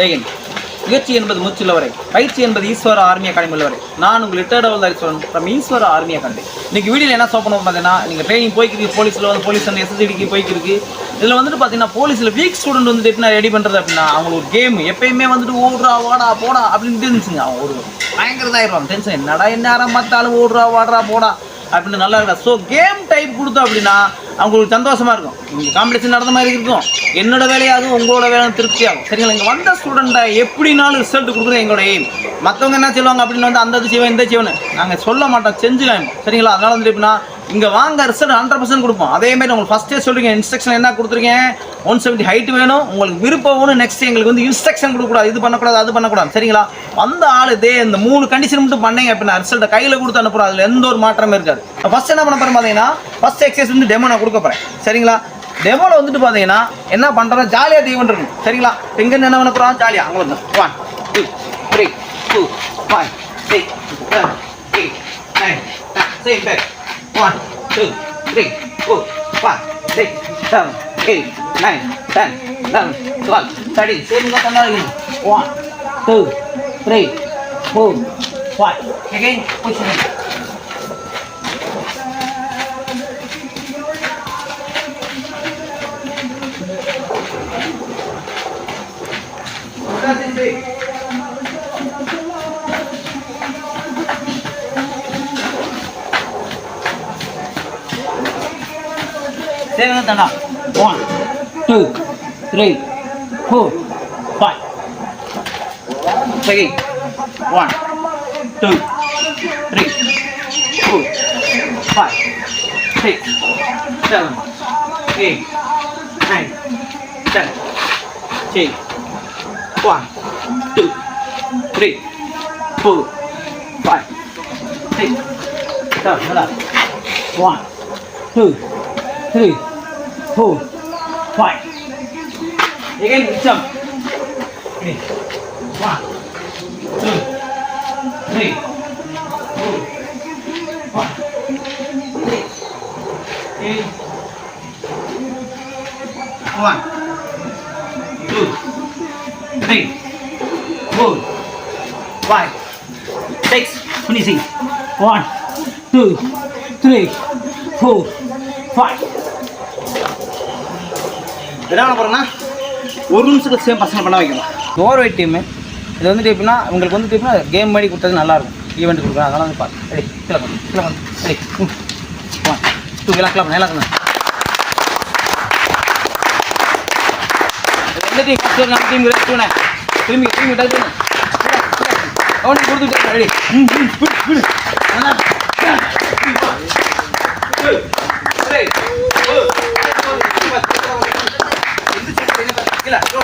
ஜெயின். முயற்சி என்பது மூச்சுள்ளவரை பயிற்சி என்பது ஈஸ்வர ஆர்மி அகாடமி உள்ளவரை. நான் உங்கள் லிட்டர் டபுள் தரிசனம் ஃப்ரம் ஈஸ்வர ஆர்மி அகாடமி. இன்னைக்கு வீடியோ என்ன சோப்பன் பார்த்தீங்கன்னா நீங்கள் ட்ரைனிங் போய்க்கிருக்கு போலீஸில் வந்து போலீஸ் வந்து எஸ்எஸ்டிக்கு போய்க்கிருக்கு. இதில் வந்துட்டு பார்த்தீங்கன்னா போலீஸில் வீக் ஸ்டூடெண்ட் வந்துட்டு எப்படி ரெடி பண்ணுறது அப்படின்னா அவங்களுக்கு ஒரு கேம் எப்பயுமே வந்துட்டு ஓடுறா வாடா போடா அப்படின்னு இருந்துச்சுங்க அவங்க ஒரு பயங்கரதாயிருவாங்க டென்ஷன் என்னடா என்ன நேரம் பார்த்தாலும் ஓடுறா வாடுறா போடா. அப்படின்னு நல்லா இருக்கா ஸோ கேம் டைப் கொடுத்தோம் அப்படின்னா அவங்களுக்கு சந்தோஷமாக இருக்கும். இங்கே காம்படிஷன் நடந்த மாதிரி இருக்கும். என்னோட வேலையாகும் உங்களோட வேலை திருப்தியாகும் சரிங்களா? இங்கே வந்த ஸ்டூடெண்ட்டை எப்படினாலும் ரிசல்ட் கொடுக்குறது எங்களோட எய்ம் மற்றவங்க என்ன சொல்லுவாங்க அப்படின்னு வந்து அந்த இது செய்வேன் இந்த செய்வேன் நாங்கள் சொல்ல மாட்டோம். செஞ்சு சரிங்களா? அதனால வந்து எப்படின்னா இங்கே வாங்க ரிசல்ட் ஹண்ட்ரட் பர்சன்ட் கொடுப்போம். அதே மாதிரி உங்களுக்கு ஃபஸ்ட்டே சொல்றீங்க இன்ஸ்ட்ரக்ஷன் என்ன கொடுத்துருக்கேன் ஒன் செவன்ட்டி ஹைட் வேணும். உங்களுக்கு விருப்பம் வேணும் நெக்ஸ்ட் எங்களுக்கு வந்து இன்ஸ்ட்ரக்ஷன் கொடுக்கக்கூடாது. இது பண்ணக்கூடாது அது பண்ணக்கூடாது. சரிங்களா? வந்த ஆள் இதே இந்த மூணு கண்டிஷன் மட்டும் பண்ணீங்க அப்படின்னா ரிசல்ட்டை கையில் கொடுத்து அனுப்புகிறோம் அதில் எந்த ஒரு மாற்றமே இருக்காது. ஃபஸ்ட் என்ன பண்ண போகிறேன் பார்த்தீங்கன்னா ஃபஸ்ட் எக்ஸசைஸ் வந்து டெமோ நான் கொடுக்க போகிறேன் சரிங்களா? டெமோவில் வந்துட்டு பார்த்தீங்கன்னா என்ன பண்ணுறோம் ஜாலியாக தீவன் இருக்கும் சரிங்களா? இங்கே என்ன பண்ண போகிறோம் ஜாலியாக அங்கே வந்து. One two three two five six seven eight nine same back One, two, three, four, five, six, seven, eight, nine, ten, eleven, twelve, thirteen. Same got another one. One, two, three, four, five. Again, push it. Seven tanda. One, two, three, four, five. Second. One, two, three, four, five, six, seven, eight, nine, ten. ten. One, two, three, four, five, six, seven. eight. One, two, three, four, five. Again, jump. Okay. One, two, three, four, five, six, eight. One, two, three, four, five, six. Finishing. One, two, three, four, five. என்ன பண்ண ஒரு நிமிஷத்துக்கு same பசங்க பண்ண வைக்கணும். Over weight team இது வந்துட்டு எப்படின்னா உங்களுக்கு வந்துட்டு எப்படின்னா கேம் மாதிரி கொடுத்தது நல்லாயிருக்கும். ஈவெண்ட் கொடுக்குறோம் அதெல்லாம் வந்து பார்த்து ரெடி கீழே பண்ணு கீழே பண்ணு டூ எல்லாம் கிளப் எல்லாம் பண்ணு எந்த டீம் ஃபஸ்ட் நம்ம டீம் திரும்பி திரும்பி கொடுத்துட்டு ரெடி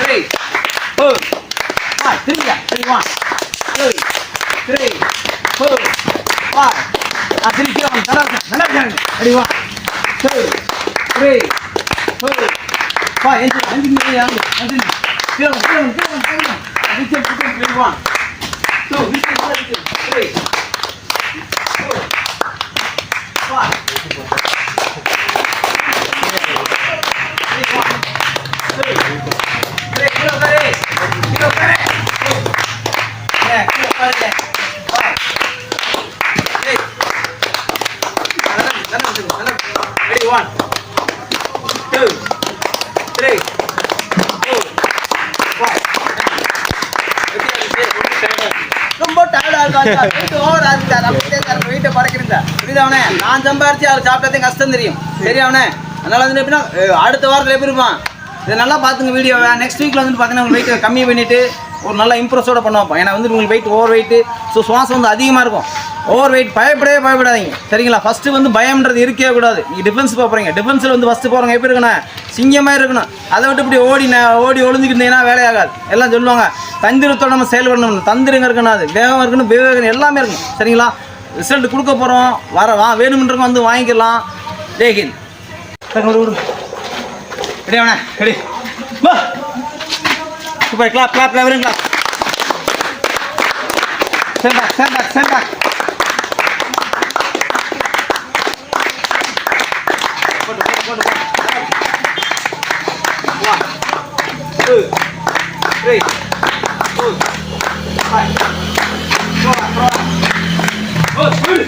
ம் விடு விடு நல்லா Ready, one, two, three, four, five. Engine, engine, engine, engine. Feel them, feel them, feel them, feel them. Engine, engine, ready, one, two, engine, engine, three, four, one, two, three, four, five. ரொம்ப டயர்டா இருக்கா? Over ஆகுது sir அப்படியே sir வீட்டை பறக்கிறீங்க. புரியுதா அவனே? நான் சம்பாரிச்சு அவர் சாப்பிட்டதே கஷ்டம் தெரியும். சரி அவனே? அதனால வந்து எப்படின்னா அடுத்த வாரத்தில் எப்படி இருப்பான்? இதை நல்லா பார்த்துங்க வீடியோவை நெக்ஸ்ட் வீக்கில் வந்து பார்த்தீங்கன்னா உங்களுக்கு வெயிட் கம்மி பண்ணிவிட்டு ஒரு நல்ல இம்ப்ரெஸோட பண்ணுவோம் வைப்போம் ஏன்னா வந்து உங்களுக்கு வெயிட் ஓவர் வெயிட்டு ஸோ சுவாசம் வந்து அதிகமாக இருக்கும். ஓவர் வெயிட் பயப்படவே பயப்படாதீங்க. சரிங்களா? ஃபஸ்ட்டு வந்து பயம்ன்றது இருக்கவே கூடாது. நீங்கள் டிஃபென்ஸ் போகிறீங்க டிஃபென்ஸில் வந்து ஃபஸ்ட்டு போகிறவங்க எப்படி இருக்கணும்? சிங்கமாக இருக்கணும். அதை விட்டு இப்படி ஓடி ஓடி ஒளிஞ்சுக்கிட்டீங்கன்னா வேலையாகாது எல்லாம் சொல்லுவாங்க தந்திரத்தோட நம்ம செயல்படணும் தந்திரங்க இருக்கணும்? அது? வேகம் இருக்கணும் விவேகம் எல்லாமே இருக்கணும். சரிங்களா? ரிசல்ட் கொடுக்க போகிறோம் வர வா வேணுமென்றவங்க வந்து வாங்கிக்கலாம். ஜெய்ஹிந்த் சரி ரெடி அவனே? ரெடி வா. Super clap clap clap clap Stand back, stand. two, three, four, five, four, four, four, three.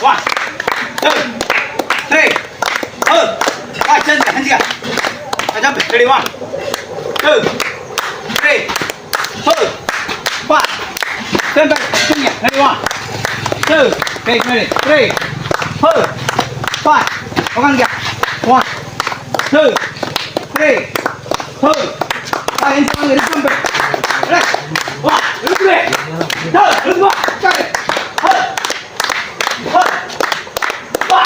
One, two, three, four, five, ten, ten, ten. Ready, one, two, three thôi. Ba ten back chung nhẹ ready one two. Take ready three. Four five có găng gạc one two. Three. Four five and seven ready jump back ready one đứng lên thở đứng qua chạy thở thở ba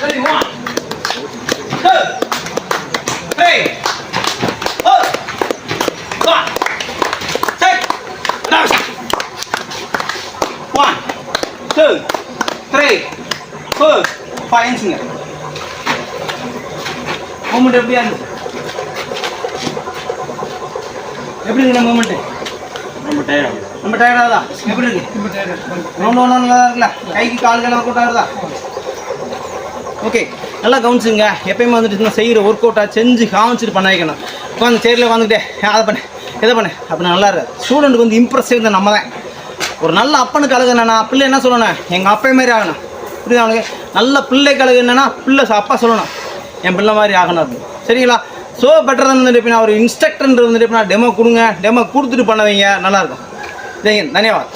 ready one two. Three. Five inches. Moment எப்படியா இருந்துச்சு எப்படி இருக்கு moment ரொம்ப tired ரொம்ப டயர்டாதா எப்படி இருக்கு? Round ஒன்று நல்லா இருக்குல்ல? கைக்கு ஒர்க் அவுட் ஆகுதா? ஓகே நல்லா கவனிச்சுங்க. எப்பயுமே வந்துட்டு செய்கிற ஒர்க் அவுட்டாக செஞ்சு காமிச்சிட்டு பண்ண வைக்கணும் உட்காந்து சேரில் உட்காந்துக்கிட்டே அதை பண்ணு இதை பண்ணு. அப்படி நல்லா இருக்கு ஸ்டூடெண்ட்டுக்கு வந்து இம்ப்ரெஸ் செய்வது நம்ம தான் ஒரு நல்ல அப்பனுக்கு அழகு என்னன்னா பிள்ளை என்ன சொல்லணும்? எங்கள் அப்பா மாதிரி ஆகணும். புரியுதா அவனுக்கு நல்ல பிள்ளைகளுக்கு என்னென்னா என்னன்னா பிள்ளை அப்பா சொல்லணும். என் பிள்ளை மாதிரி ஆகணும். அப்படின்னு சரிங்களா? ஸோ பெட்டர் தான் இருந்துட்டு நான் ஒரு இன்ஸ்ட்ரக்டர் இருந்துட்டு டெமோ கொடுங்க டெமோ கொடுத்துட்டு பண்ண வைங்க நல்லாயிருக்கும் சரிங்க தன்யவாத்.